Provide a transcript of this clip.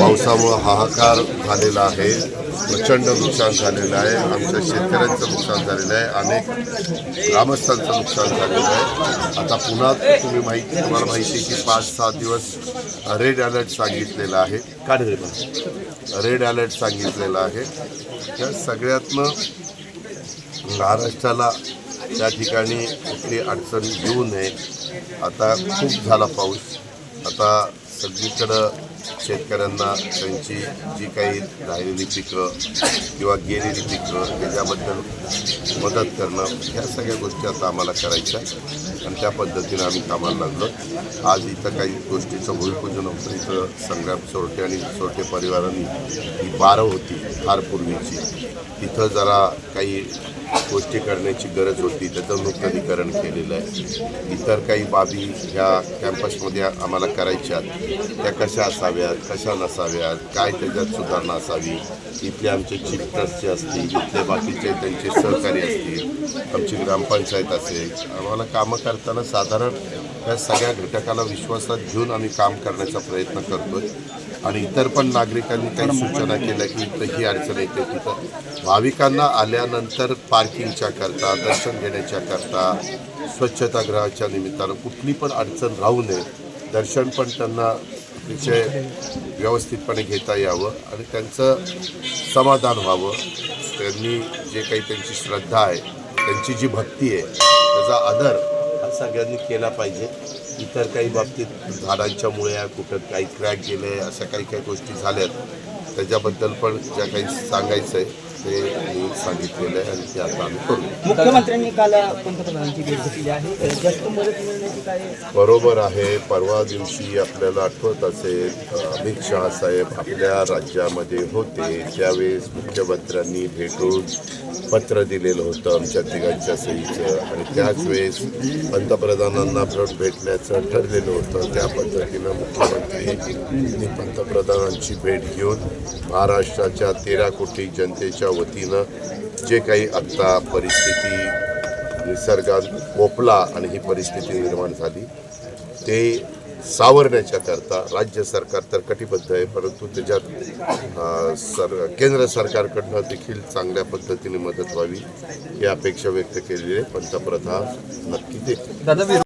पावसामुळं हाहाकार झालेला आहे. प्रचंड नुकसान झालेलं आहे. आमच्या शेतकऱ्यांचं नुकसान झालेलं आहे. अनेक ग्रामस्थांचं नुकसान झालेलं आहे. आता पुन्हा तुम्ही माहिती तुम्हाला माहिती आहे की पाच सहा दिवस रेड अलर्ट सांगितलेला आहे. काढ. रेड अलर्ट सांगितलेला आहे. त्या सगळ्यातनं महाराष्ट्राला त्या ठिकाणी कुठली अडचण येऊ नये. आता खूप झाला पाऊस. आता सगळीकडं शेतकऱ्यांना त्यांची जी काही राहिलेली पिकं किंवा गेलेली पिकं त्याच्याबद्दल मदत करणं ह्या सगळ्या गोष्टी आता आम्हाला करायच्या आहेत. आणि त्या पद्धतीनं आम्ही कामाला लागलो. आज इथं काही गोष्टीचं भूमिपूजन होतं. इथं संग्राम सोरटे आणि सोरटे परिवारांनी ही बारं होती फार पूर्वीची. तिथं जरा काही गोष्टी करण्याची गरज होती त्याचं नूतनीकरण केलेलं आहे. इतर काही बाबी ह्या कॅम्पसमध्ये आम्हाला करायच्यात. त्या कशा असाव्यात कशा नसाव्यात काय त्याच्यात सुधारणा असावी? इथले आमचे चीफ ट्रस्टचे असतील इथले बाकीचे त्यांचे सहकारी असतील आमची ग्रामपंचायत असेल. आम्हाला कामं करताना साधारण या सगळ्या घटकाला विश्वासात घेऊन आम्ही काम करण्याचा प्रयत्न करतो आणि इतर पण नागरिकांनी काही सूचना केल्या की इथं ही अडचण येते. तिथं भाविकांना आल्यानंतर पार्किंगच्या करता दर्शन घेण्याच्या करता स्वच्छतागृहाच्या निमित्तानं कुठली पण अडचण राहू नये. दर्शन पण त्यांना विषय व्यवस्थितपणे घेता यावं आणि त्यांचं समाधान व्हावं. त्यांनी जे काही त्यांची श्रद्धा आहे त्यांची जी भक्ती आहे त्याचा आदर सगळ्यांनी केला पाहिजे. इतर काही बाबतीत झाडांच्या मुळ्या कुठं काही क्रॅक गेले अशा काही काही गोष्टी झाल्यात. त्याच्याबद्दल पण ज्या काही सांगायचं आहे ते मी सांगितलेलं आहे आणि ते आता आम्ही करू. मुख्यमंत्र्यांनी काल पंतप्रधानांची भेट घेतली आहे. जास्त मदत मिळण्याची काय बरोबर आहे. परवा दिवशी आपल्याला आठवत असेल अमित शहा साहेब आपल्या राज्यामध्ये होते. त्यावेळेस मुख्यमंत्र्यांनी भेटून पत्र दिलेलं होतं आमच्या तिघांच्या सहीचं. आणि त्याच वेळेस पंतप्रधानांना भेट भेटण्याचं ठरलेलं होतं. त्या पद्धतीनं मुख्यमंत्री पंतप्रधानांची भेट घेऊन महाराष्ट्राच्या तेरा कोटी जनतेच्या वतीनं जे काही आत्ता परिस्थिती निसर्गात कोपला आणि ही परिस्थिती निर्माण झाली ते सावरण्याच्या करता राज्य सरकार तर कटिबद्ध आहे परंतु त्याच्यात सर केंद्र सरकारकडनं देखील चांगल्या पद्धतीने मदत व्हावी ही अपेक्षा व्यक्त केलेली आहे. पंतप्रधान नक्की देते